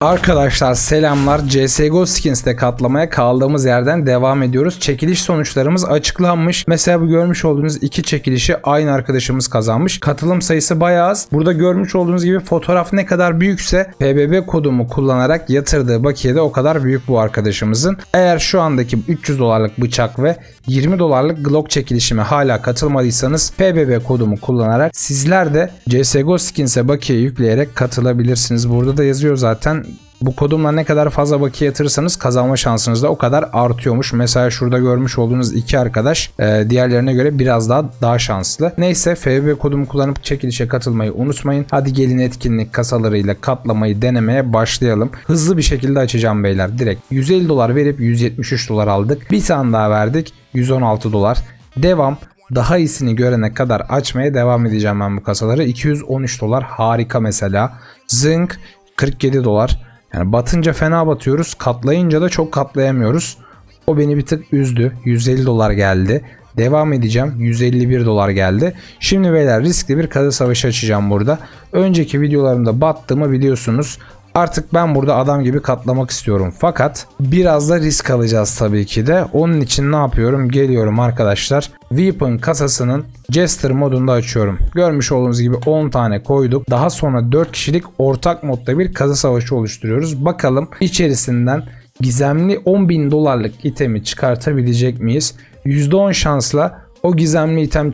Arkadaşlar selamlar. CSGO Skins'te katlamaya kaldığımız yerden devam ediyoruz. Çekiliş sonuçlarımız açıklanmış. Mesela bu görmüş olduğunuz iki çekilişi aynı arkadaşımız kazanmış. Katılım sayısı bayağı az. Burada görmüş olduğunuz gibi fotoğraf ne kadar büyükse PBB kodumu kullanarak yatırdığı bakiye de o kadar büyük bu arkadaşımızın. Eğer şu andaki 300 dolarlık bıçak ve 20 dolarlık Glock çekilişime hala katılmadıysanız PBB kodumu kullanarak sizler de CSGO Skins'e bakiye yükleyerek katılabilirsiniz. Burada da yazıyor zaten bu kodumla ne kadar fazla bakiye yatırırsanız kazanma şansınız da o kadar artıyormuş. Mesela şurada görmüş olduğunuz iki arkadaş e, diğerlerine göre biraz daha daha şanslı. Neyse FB kodumu kullanıp çekilişe katılmayı unutmayın. Hadi gelin etkinlik kasalarıyla katlamayı denemeye başlayalım. Hızlı bir şekilde açacağım beyler. Direkt 150 dolar verip 173 dolar aldık. Bir tane daha verdik. 116 dolar. Devam. Daha iyisini görene kadar açmaya devam edeceğim ben bu kasaları. 213 dolar harika mesela. Zınk 47 dolar. Yani batınca fena batıyoruz. Katlayınca da çok katlayamıyoruz. O beni bir tık üzdü. 150 dolar geldi. Devam edeceğim. 151 dolar geldi. Şimdi beyler riskli bir kazı savaşı açacağım burada. Önceki videolarımda battığımı biliyorsunuz. Artık ben burada adam gibi katlamak istiyorum. Fakat biraz da risk alacağız tabii ki de. Onun için ne yapıyorum? Geliyorum arkadaşlar. Weapon kasasının Jester modunda açıyorum. Görmüş olduğunuz gibi 10 tane koyduk. Daha sonra 4 kişilik ortak modda bir kasa savaşı oluşturuyoruz. Bakalım içerisinden gizemli 10.000 dolarlık itemi çıkartabilecek miyiz? %10 şansla o gizemli item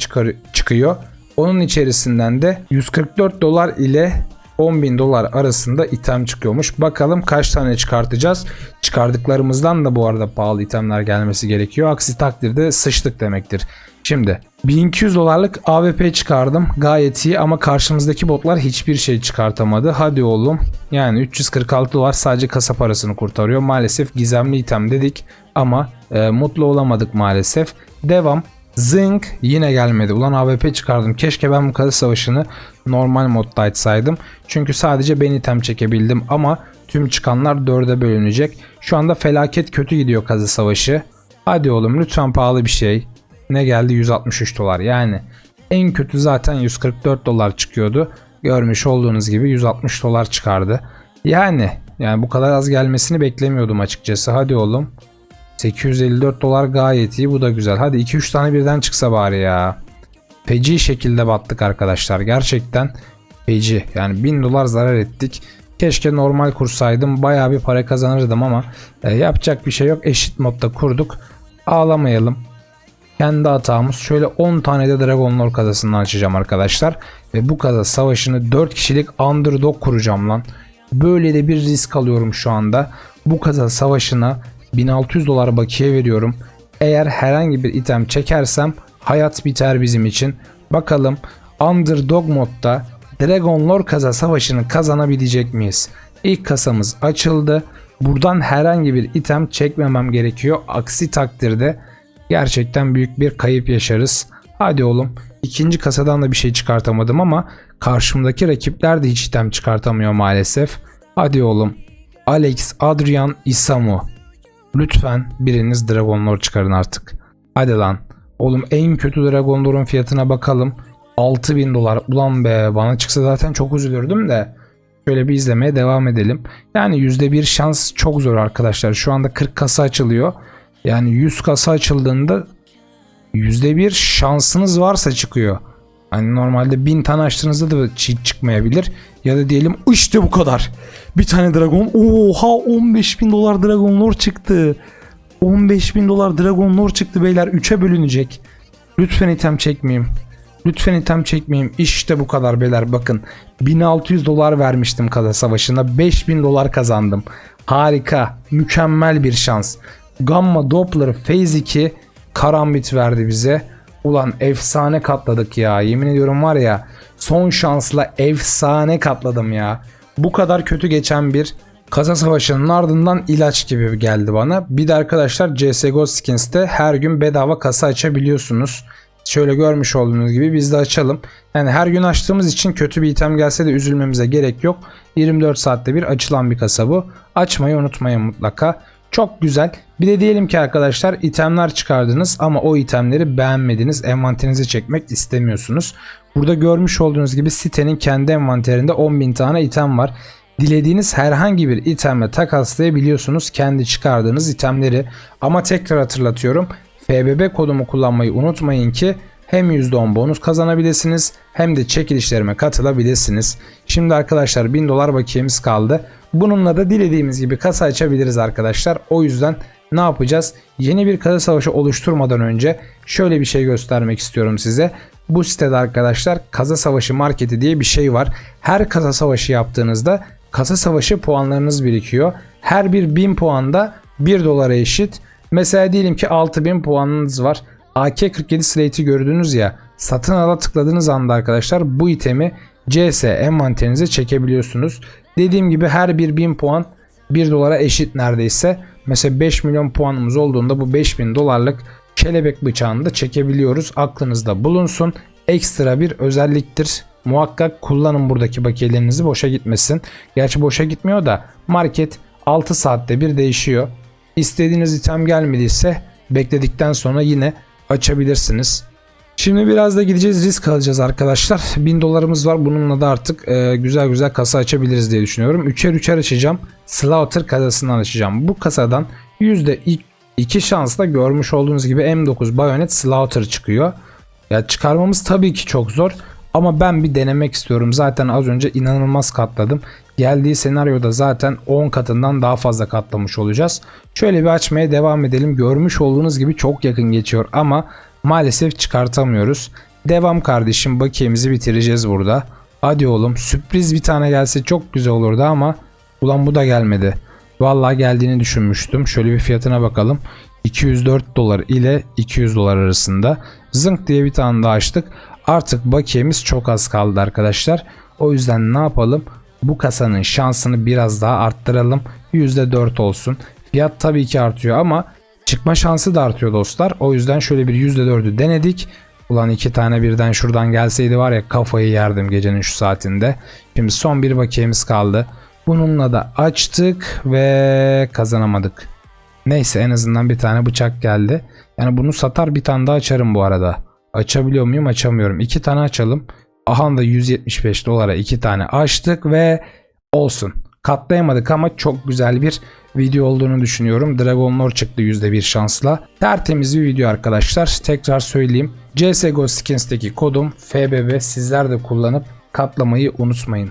çıkıyor. Onun içerisinden de 144 dolar ile 10.000 dolar arasında item çıkıyormuş. Bakalım kaç tane çıkartacağız. Çıkardıklarımızdan da bu arada pahalı itemler gelmesi gerekiyor. Aksi takdirde sıçtık demektir. Şimdi 1200 dolarlık AWP çıkardım. Gayet iyi ama karşımızdaki botlar hiçbir şey çıkartamadı. Hadi oğlum. Yani 346 dolar sadece kasa parasını kurtarıyor. Maalesef gizemli item dedik ama e, mutlu olamadık maalesef. Devam. Zing yine gelmedi. Ulan AWP çıkardım. Keşke ben bu kasa savaşını normal modda açsaydım. Çünkü sadece ben item çekebildim ama tüm çıkanlar dörde bölünecek. Şu anda felaket kötü gidiyor kazı savaşı. Hadi oğlum lütfen pahalı bir şey. Ne geldi 163 dolar. Yani en kötü zaten 144 dolar çıkıyordu. Görmüş olduğunuz gibi 160 dolar çıkardı. Yani yani bu kadar az gelmesini beklemiyordum açıkçası. Hadi oğlum. 854 dolar gayet iyi. Bu da güzel. Hadi 2-3 tane birden çıksa bari ya. Feci şekilde battık arkadaşlar. Gerçekten feci. Yani 1000 dolar zarar ettik. Keşke normal kursaydım. Bayağı bir para kazanırdım ama e, yapacak bir şey yok. Eşit modda kurduk. Ağlamayalım. Kendi hatamız. Şöyle 10 tane de Dragon Lord kazasını açacağım arkadaşlar. Ve bu kaza savaşını 4 kişilik underdog kuracağım lan. Böyle de bir risk alıyorum şu anda. Bu kaza savaşına 1600 dolar bakiye veriyorum. Eğer herhangi bir item çekersem hayat biter bizim için. Bakalım Underdog modda Dragon Lord kaza savaşını kazanabilecek miyiz? İlk kasamız açıldı. Buradan herhangi bir item çekmemem gerekiyor. Aksi takdirde gerçekten büyük bir kayıp yaşarız. Hadi oğlum. İkinci kasadan da bir şey çıkartamadım ama karşımdaki rakipler de hiç item çıkartamıyor maalesef. Hadi oğlum. Alex, Adrian, Isamu. Lütfen biriniz Dragon Lord çıkarın artık. Hadi lan. Oğlum en kötü Dragon Lord'un fiyatına bakalım. 6000 dolar. Ulan be bana çıksa zaten çok üzülürdüm de. Şöyle bir izlemeye devam edelim. Yani %1 şans çok zor arkadaşlar. Şu anda 40 kasa açılıyor. Yani 100 kasa açıldığında %1 şansınız varsa çıkıyor. Hani normalde 1000 tane açtığınızda da hiç çıkmayabilir. Ya da diyelim işte bu kadar. Bir tane dragon. Oha 15 bin dolar dragon lore çıktı. 15 bin dolar dragon lore çıktı beyler. 3'e bölünecek. Lütfen item çekmeyeyim. Lütfen item çekmeyeyim. İşte bu kadar beyler bakın. 1600 dolar vermiştim kasa savaşında. 5000 dolar kazandım. Harika. Mükemmel bir şans. Gamma Doppler Phase 2 karambit verdi bize. Ulan efsane katladık ya. Yemin ediyorum var ya son şansla efsane katladım ya. Bu kadar kötü geçen bir kasa savaşının ardından ilaç gibi geldi bana. Bir de arkadaşlar CSGO Skins'te her gün bedava kasa açabiliyorsunuz. Şöyle görmüş olduğunuz gibi biz de açalım. Yani her gün açtığımız için kötü bir item gelse de üzülmemize gerek yok. 24 saatte bir açılan bir kasa bu. Açmayı unutmayın mutlaka. Çok güzel. Bir de diyelim ki arkadaşlar itemler çıkardınız ama o itemleri beğenmediniz. Envanterinize çekmek istemiyorsunuz. Burada görmüş olduğunuz gibi sitenin kendi envanterinde 10.000 tane item var. dilediğiniz herhangi bir itemle takaslayabiliyorsunuz kendi çıkardığınız itemleri. Ama tekrar hatırlatıyorum. FBB kodumu kullanmayı unutmayın ki hem %10 bonus kazanabilirsiniz hem de çekilişlerime katılabilirsiniz. Şimdi arkadaşlar 1000 dolar bakiyemiz kaldı. Bununla da dilediğimiz gibi kasa açabiliriz arkadaşlar. O yüzden ne yapacağız? Yeni bir kasa savaşı oluşturmadan önce şöyle bir şey göstermek istiyorum size. Bu sitede arkadaşlar kasa savaşı marketi diye bir şey var. Her kasa savaşı yaptığınızda kasa savaşı puanlarınız birikiyor. Her bir 1000 puanda 1 dolara eşit. Mesela diyelim ki 6000 puanınız var. AK-47 slate'i gördünüz ya satın ala tıkladığınız anda arkadaşlar bu itemi CS envanterinize çekebiliyorsunuz. Dediğim gibi her bir 1000 puan 1 dolara eşit neredeyse. Mesela 5 milyon puanımız olduğunda bu 5000 dolarlık kelebek bıçağını da çekebiliyoruz. Aklınızda bulunsun. Ekstra bir özelliktir. Muhakkak kullanın buradaki bakiyelerinizi boşa gitmesin. Gerçi boşa gitmiyor da market 6 saatte bir değişiyor. İstediğiniz item gelmediyse bekledikten sonra yine açabilirsiniz. Şimdi biraz da gideceğiz risk alacağız arkadaşlar. 1000 dolarımız var. Bununla da artık e, güzel güzel kasa açabiliriz diye düşünüyorum. Üçer üçer açacağım. Slaughter kasasından açacağım. Bu kasadan %2 şansla görmüş olduğunuz gibi M9 Bayonet Slaughter çıkıyor. Ya çıkarmamız tabii ki çok zor. Ama ben bir denemek istiyorum. Zaten az önce inanılmaz katladım. Geldiği senaryoda zaten 10 katından daha fazla katlamış olacağız. Şöyle bir açmaya devam edelim. Görmüş olduğunuz gibi çok yakın geçiyor ama maalesef çıkartamıyoruz. Devam kardeşim bakiyemizi bitireceğiz burada. Hadi oğlum sürpriz bir tane gelse çok güzel olurdu ama ulan bu da gelmedi. Vallahi geldiğini düşünmüştüm. Şöyle bir fiyatına bakalım. 204 dolar ile 200 dolar arasında. Zınk diye bir tane daha açtık. Artık bakiyemiz çok az kaldı arkadaşlar. O yüzden ne yapalım? Bu kasanın şansını biraz daha arttıralım. %4 olsun. Fiyat tabii ki artıyor ama çıkma şansı da artıyor dostlar. O yüzden şöyle bir %4'ü denedik. Ulan iki tane birden şuradan gelseydi var ya kafayı yerdim gecenin şu saatinde. Şimdi son bir bakiyemiz kaldı. Bununla da açtık ve kazanamadık. Neyse en azından bir tane bıçak geldi. Yani bunu satar bir tane daha açarım bu arada. Açabiliyor muyum? Açamıyorum. İki tane açalım. Aha da 175 dolara iki tane açtık ve olsun. Katlayamadık ama çok güzel bir video olduğunu düşünüyorum. Dragon Lore çıktı %1 şansla. Tertemiz bir video arkadaşlar. Tekrar söyleyeyim. CSGO Skins'teki kodum FBB sizler de kullanıp katlamayı unutmayın.